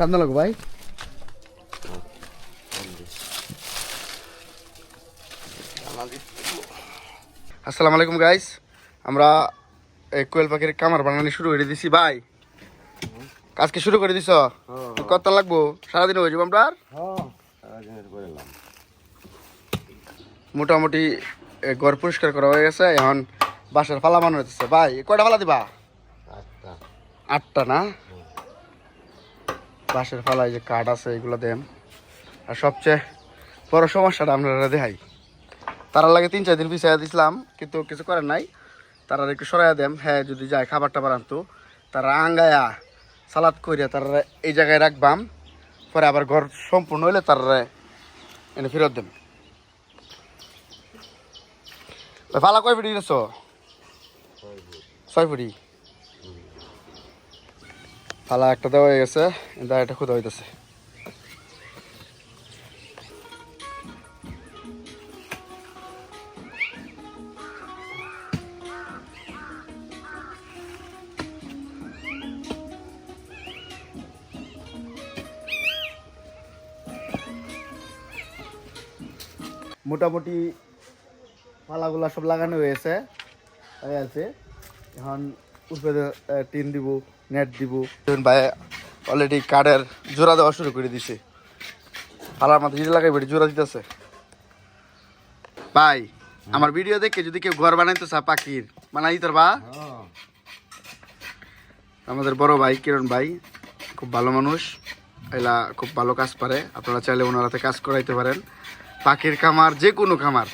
ঠান্ডা লাগো ভাই। আসসালামু আলাইকুম গাইস আমরা এই কোয়েল পাখির কামার বানানো শুরু করে দিছি ভাই। কাজকে শুরু করে দিছ? কত লাগবো? সারাদিন হয়ে যাব আমরা? মোটামুটি ঘর পরিষ্কার করা হয়ে গেছে এখন বাসার ফালা বানানো হইতেছে। ভাই কয়টা ফালা দিবা? আটটা না? বাঁশের ফালায় যে কাঠ আছে, এগুলো দেন। আর সবচেয়ে বড় সমস্যাটা আপনারা দেখাই। তারা লাগে তিন, চার দিন পিছিয়ে দিছিলাম, কিন্তু কিছু করার নাই। তারা একটু সরাইয়া দেন হ্যাঁ যদি যায় খাবার টাবার আনতো তারা আঙ্গায়া সালাদ করিয়া তারা এই জায়গায় রাখবাম, পরে আবার ঘর সম্পূর্ণ হইলে তারা এনে ফেরত দেন। ফালা কয় ফুটি ছয় ফুটি। ফালা একটা দেওয়া হয়ে গেছে কিন্তু একটা খুদা হইতেছে। মোটামুটি পালাগুলা সব লাগানো হয়েছে হয়ে আছে। এখন উপরে টিন দিব, নেট দিব। ভাই অলরেডি কাঠের জোড়া দেওয়া শুরু করে দিছে। পালার মাথায় যদি লাগাই জোড়া দিতেছে। ভাই, আমার ভিডিও দেখে যদি কেউ ঘর বানাইতে চা পাখির। বানাই তোর বা। আমাদের বড় ভাই, কিরণ ভাই, খুব ভালো মানুষ। এলা খুব ভালো কাজ পারে। আপনারা চাইলে ওনারাতে কাজ করাইতে পারেন। পাখির খামার, যে কোনো খামার।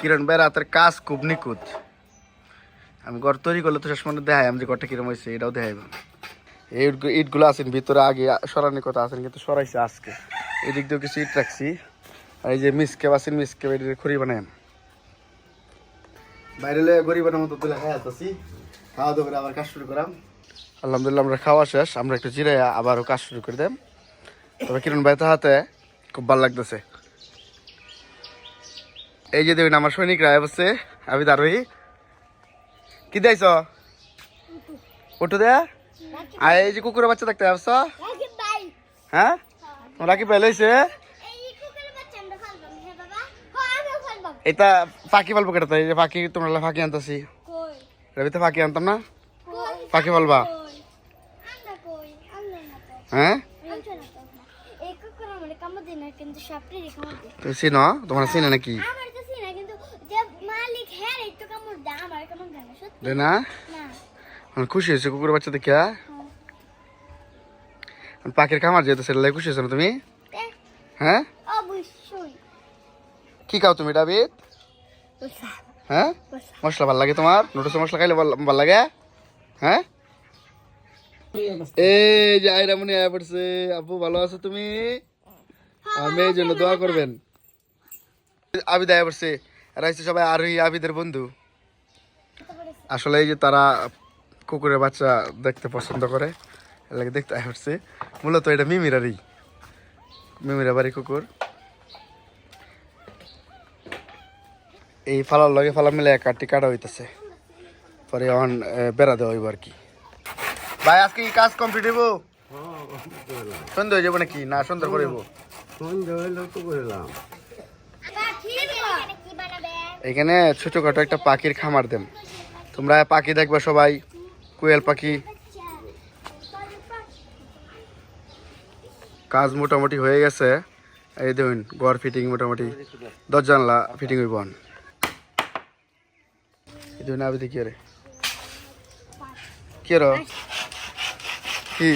কিরণ ভাই রাতের কাজ খুব নিখুঁত। আমি ঘর তৈরি করলে তো শেষ মনে দেখাই আমি যে ঘরটা কিরম হয়েছে এটাও দেখাইব এই ইট- ইটগুলো আছেন ভিতরে আগে সরানোর কথা আছেন কিন্তু সরাইছে আজকে। এদিক দিয়েও কিছু ইট রাখছি। আর এই যে মিসকেপ আছেন মিসকেপ এটি খড়ি বানায় বাইরে লয়ে গরিবের মতো তুলে খাই আসতেছি খাওয়া দাওয়া করে আবার কাজ শুরু করাম। আলহামদুলিল্লাহ আমরা খাওয়া শেষ। আমরা একটু আবারও কাজ শুরু করে দেব তবে কিরণ ভাই হাতে খুব ভালো লাগতেছে। এই যে দেখুন আমার সৈনিকরা বসছে আমি দারোহী। কি দেয়ছ ওটু দে আর এই যে কুকুরের বাচ্চা দেখতে ভাই হ্যাঁ? তোমরা কি পেলেছে এটা ফাঁকি পালবো কেটে এই যে ফাঁকি তোমরা ফাঁকি আনতাছি। কই রবিতে ফাঁকি আনতাম না? ফাঁকি পালবা তো হ্যাঁ তো তুমি চিনো? তোমার চিনে নাকি আমার তো চিনা কিন্তু যে মালিক হ্যাঁ এই তো কামড় দেয় আমার কামড় দেয় না। খুশি হয়েছে কুকুরের বাচ্চা দেখিয়া পাখির খামার যেহেতু সেটা খুশি হয়েছে না তুমি? হ্যাঁ? কি খাও তুমি ডাবিদ হ্যাঁ? মশলা। ভালো লাগে তোমার? নুডলস মশলা খাইলে ভালো লাগে? হ্যাঁ? এই যে আয়া পড়ছে। আপু ভালো আছো তুমি? আমার মেয়ের জন্য দোয়া করবেন। আবিদ আয়া পড়ছে। হচ্ছে সবাই আরোহী আবিদের বন্ধু। আসলে এই যে তারা কুকুরের বাচ্চা দেখতে পছন্দ করে এর লাগে দেখতে পড়ছে মূলত এটা মিমিরারই মিমিরা বাড়ি কুকুর। এই ফালার লগে ফালা মিলে এক কাটি কাটা হইতেছে। পরে অন বেড়া দেওয়া হইব আর কি। ভাই আজকে কি কাজ কমপ্লিট হইব? সন্ধ্যা হয়ে যাব নাকি? না সন্ধ্যা করে হইব। পাখি এখানে ছোটখাটো একটা পাখির খামার দেন তোমরা পাখি দেখবে সবাই কোয়েল পাখি। কাজ মোটামুটি হয়ে গেছে। এই দেখুন ঘর ফিটিং মোটামুটি। দশ জানলা ফিটিং হইব অন। এই দেখুন আবি দেখি রে কি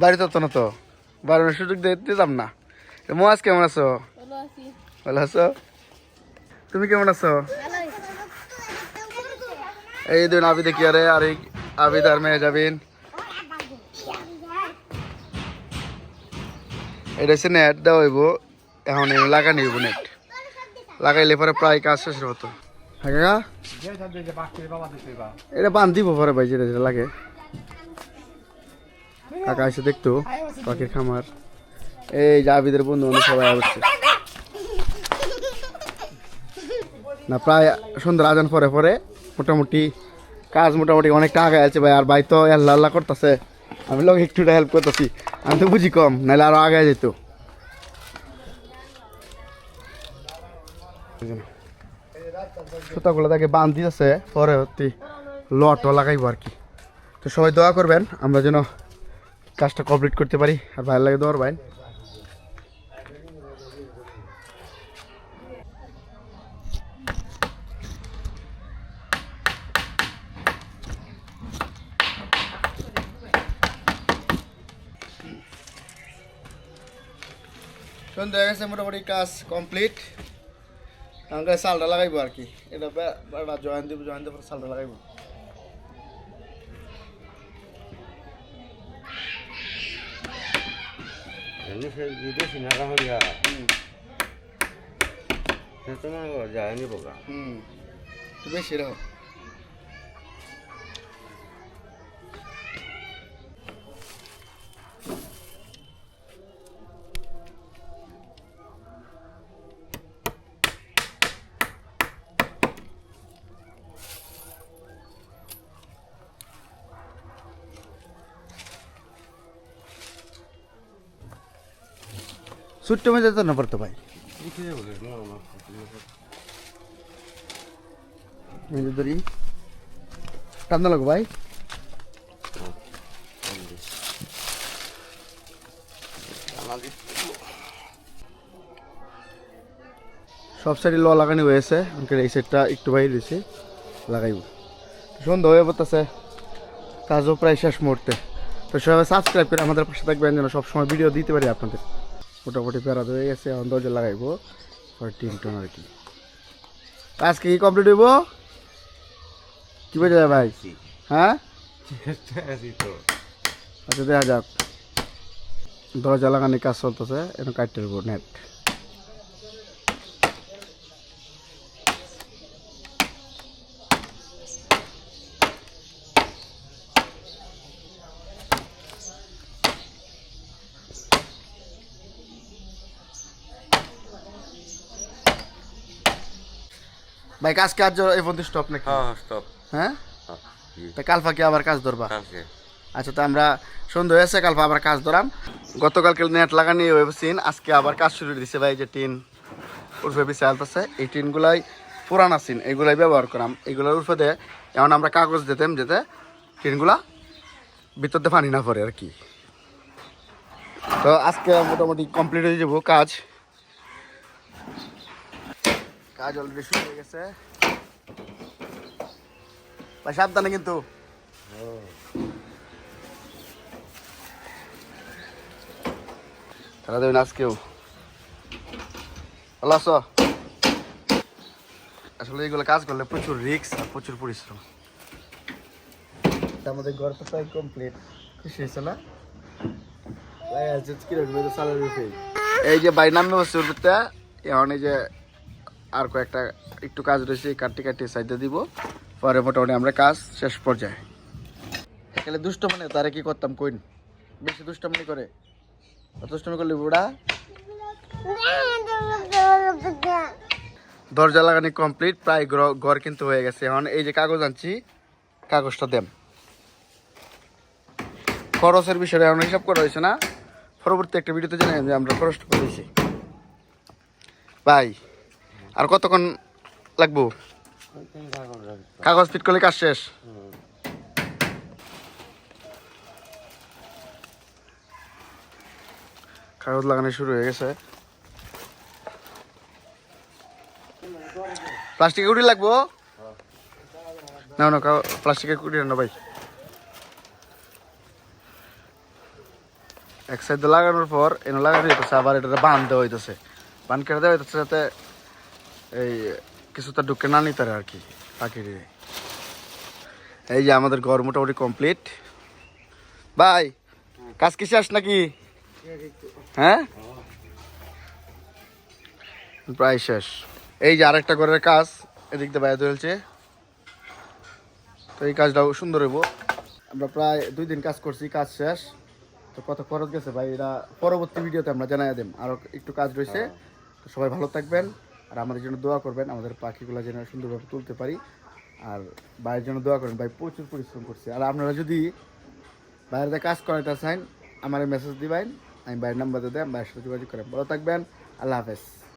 বাড়িতে তো না তো। বাড়ির সুযোগ দিতাম না। মোয়াজ কেমন আছো। ভালো আছো? তুমি কেমন আছো? এই দিন আবি দেখি আরে, আর আবিদ আর মেয়ে যাবেন এটা হচ্ছে নেট দেওয়া হইব। এখন লাগানি হইব নেট লাগাইলে পরে প্রায় কাজ শেষের মতো। হ্যাঁ এটা বান দিব পরে ভাই, যেটা যেটা লাগে। কাকা এসে দেখতো, পাখির খামার। এই যে আবিদের বন্ধু বান্ধব সবাই আসছে। না, প্রায় সন্ধ্যার আজান পরে পরে মোটামুটি কাজ মোটামুটি অনেকটা আগে আছে ভাই, আর ভাই তো আল্লাহ আল্লাহ করতেছে। আমি লোক একটু হেল্প করতেছি। আমি তো বুঝি কম, নাহলে আরও আগে যেত। সুতাগুলো তাকে বাঁধ দিতেছে পরে হতে লটও লাগাইবো আর কি। তো সবাই দোয়া করবেন, আমরা যেন কাজটা কমপ্লিট করতে পারি, আর ভালো লাগে দোয়ার ভাই সন্ধ্যা হয়ে গেছে মোটামুটি কাজ কমপ্লিট আমাকে চালটা লাগাইবো আর কি এটা বেড়া জয়েন দিব জয়েন দেওয়ার চালটা লাগাইবো এমনি সে ছোট্ট মেয়ে যেত না পড়তো ভাই? উঠে বলিস না আমার মেয়ে ধরি লাগো ভাই। সব সাইডে ল লাগানো হয়েছে আমাকে এই সাইডটা একটু বাইরে রয়েছে লাগাইব। সন্ধ্যা হয়ে পড়তেছে, কাজও প্রায় শেষ মুহূর্তে। তো সবাই সাবস্ক্রাইব করে আমাদের পাশে থাকবেন, যেন সবসময় ভিডিও দিতে পারি আপনাদের। মোটামুটি প্যারা হয়ে গেছে এখন দরজা লাগাইবো পরে টিন আর কি। আজকে কি কমপ্লিট হইব? কি বোঝা যায় ভাই? হ্যাঁ? আচ্ছা দেখা যাক। দরজা লাগানোর কাজ চলতেছে এখন কাটতে নেট ভাই কাজ কাজ এই পর্যন্ত স্টপ নাকি? হ্যাঁ স্টপ হ্যাঁ? হ্যাঁ তা কাল ফাঁকে আবার কাজ ধরবা? কালকে আচ্ছা তো আমরা সন্ধ্যা হয়েছে কাল আবার কাজ ধরাম। গতকালকে নেট লাগানি সিন আজকে আবার কাজ শুরু দিছে ভাই যে টিন উর্ফে বেশি আলতেছে। এই টিনগুলাই পুরানা সিন এগুলাই ব্যবহার করাম। এগুলোর উর্ফে দিয়ে এমন আমরা কাগজ দিতাম যেতে টিনগুলা ভিতর দিয়ে পানি না পড়ে আর কি। তো আজকে মোটামুটি কমপ্লিট হয়ে যাব কাজ। কাজ অলরেডি শুরু হয়ে গেছে। ভাই সাবধানে কিন্তু। তারা দেবেন আজকেও ভালো আছো আসলে এইগুলো কাজ করলে প্রচুর রিক্স আর প্রচুর পরিশ্রম। আমাদের ঘর তো প্রায় কমপ্লিট খুশি হয়েছে না? এই যে বাড়ি নামে বসছে এখন এই যে আর কয়েকটা একটু কাজ রয়েছে, এই কাটতে কাটতে সাইডে দিব। পরে মোটামুটি আমরা কাজ শেষ পর্যায়ে। এখানে দুষ্ট মানে তারা কি করতাম কইন? বেশি দুষ্টমনি করে। দুষ্টমি করলি বুড়া? দরজা লাগানি কমপ্লিট প্রায় ঘর কিন্তু হয়ে গেছে। এখন এই যে কাগজ আনছি, কাগজটা দেন। খরচের বিষয়ে এখন হিসাব করা হয়েছে না। পরবর্তী একটা ভিডিওতে জানাই যে আমরা খরচটা করেছি ভাই আর কতক্ষণ লাগবো? কাগজ ফিট করলে কাজ শেষ। কাগজ লাগানো শুরু হয়ে গেছে। প্লাস্টিকের কুড়ি লাগবো? না না প্লাস্টিকের কুড়ি না ভাই। এক সাইড লাগানোর পর, এনে লাগানো হইতেছে, আবার এটা বান দেওয়া হইতেছে। বান কেটে দেওয়া হইতেছে যাতে এই, কিছুটা ঢুকে না নিতে আর কি পাখি এই যে আমাদের ঘর মোটামুটি কমপ্লিট ভাই, কাজ কি শেষ নাকি? হ্যাঁ? প্রায় শেষ। এই যে আরেকটা ঘরের কাজ, এদিক দিয়ে বাইরে চলছে। তো এই কাজটাও সুন্দর হইব। আমরা প্রায় দুই দিন কাজ করছি, কাজ শেষ। তো কত খরচ গেছে ভাই, এটা পরবর্তী ভিডিওতে আমরা জানাই দেব আরও একটু কাজ রয়েছে। তো সবাই ভালো থাকবেন। আর আমাদের জন্য দোয়া করবেন, আমাদের পাখিগুলো যেন সুন্দরভাবে তুলতে পারি। আর ভাইয়ের জন্য দোয়া করেন ভাই প্রচুর পরিশ্রম করছে। আর আপনারা যদি বাইরে কাজ করাইতে চান, আমার মেসেজ দিবেন, আমি বাইরের নাম্বার দিয়ে ভাইয়ের সাথে যোগাযোগ করেন ভালো থাকবেন। আল্লাহ হাফেজ।